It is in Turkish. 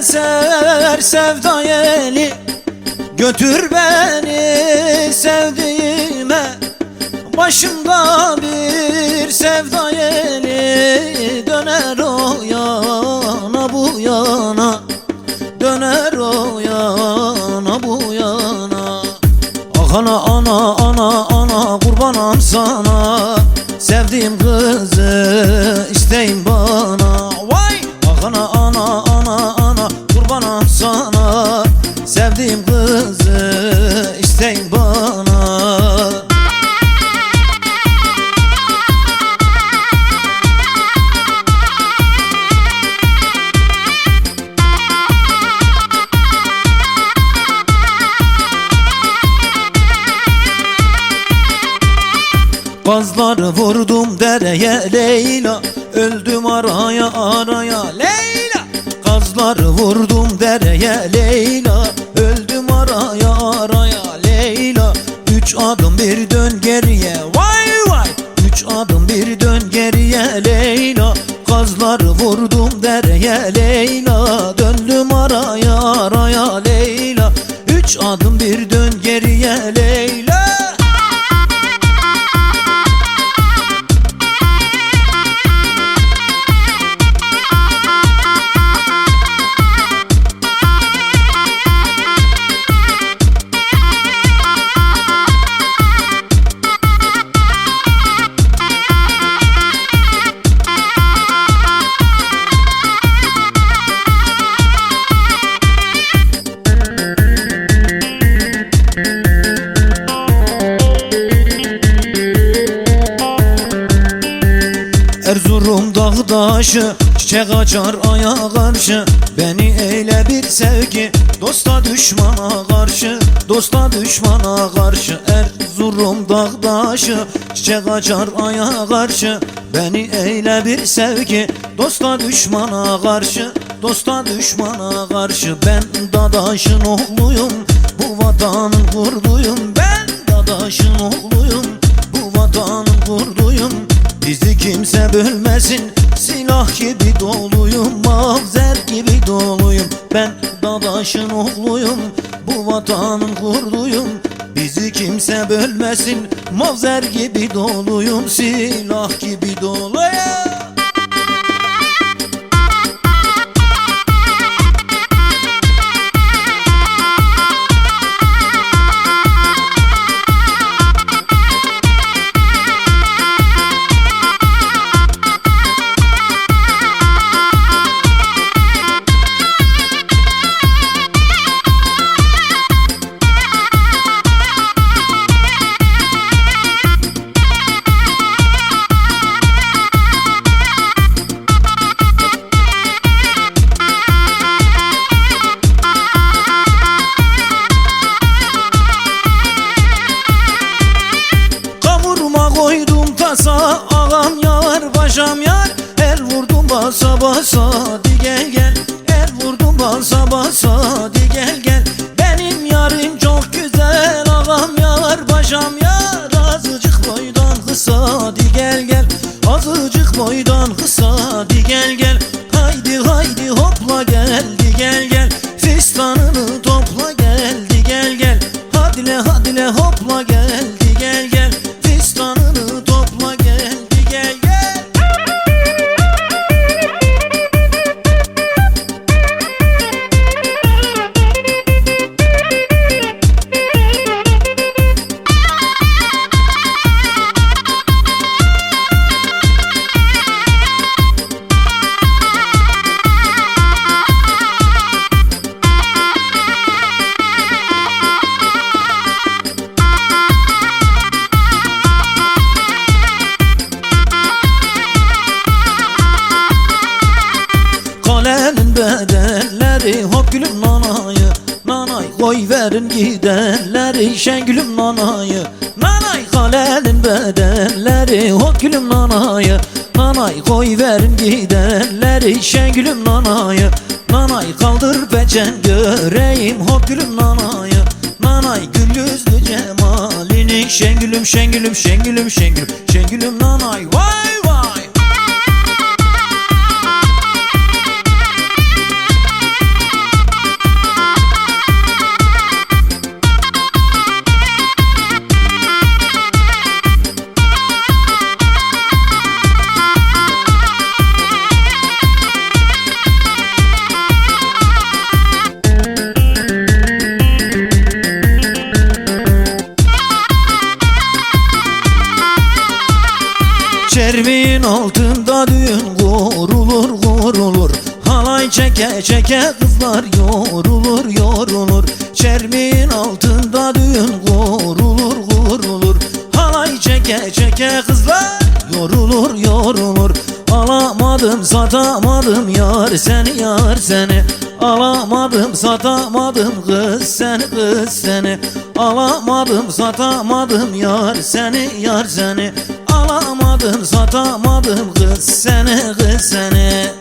ver sevda Götür beni sevdiğime. Başımda bir sevda Döner o yana bu yana. Döner o Sevdiğim kızı isteyin bana. Gazları vurdum dereye Leyla. Öldüm araya araya. Leyla Gazları vurdum dereye Leyla Öldüm araya araya Leyla. Üç adım bir dön geriye Vay vay. Üç adım bir dön geriye Leyla. Gazları vurdum dereye Leyla. Döndüm araya araya Leyla. Üç adım bir dön geriye Leyla Erzurum dağdaşı Çiçek açar aya karşı. Beni eyle bir sevgi Dosta düşmana karşı. Dosta düşmana karşı Erzurum dağdaşı Çiçek açar aya karşı. Beni eyle bir sevgi Dosta düşmana karşı. Dosta düşmana karşı Ben dadaşın oğluyum. Bu vatanın kurduyum. Ben dadaşın oğluyum kimse bölmesin Silah gibi doluyum Mavzer gibi doluyum. Ben dadaşın oğluyum Bu vatanın kurduyum. Bizi kimse bölmesin Mavzer gibi doluyum Silah gibi doluyum Hadile hadile hopla gel Di gel koy verin gidenleri şengülüm nanayı. Nanay kalenin bedelleri hop gülüm nanayı. Nanay koy verin gidenleri şengülüm nanayı. Nanay kaldır becen göreyim hop gülüm nanayı. Nanay gül yüzlü cemalini Şengülüm şengülüm şengülüm şengülüm Şengülüm nanay. Vay kurulur Halay çeke çeke kızlar yorulur yorulur. Çermin altında düğün kurulur kurulur. Halay çeke çeke kızlar yorulur yorulur. Alamadım satamadım yar seni yar seni. Alamadım satamadım kız seni kız seni. Alamadım satamadım yar seni yar seni. Alamadım satamadım kız seni kız seni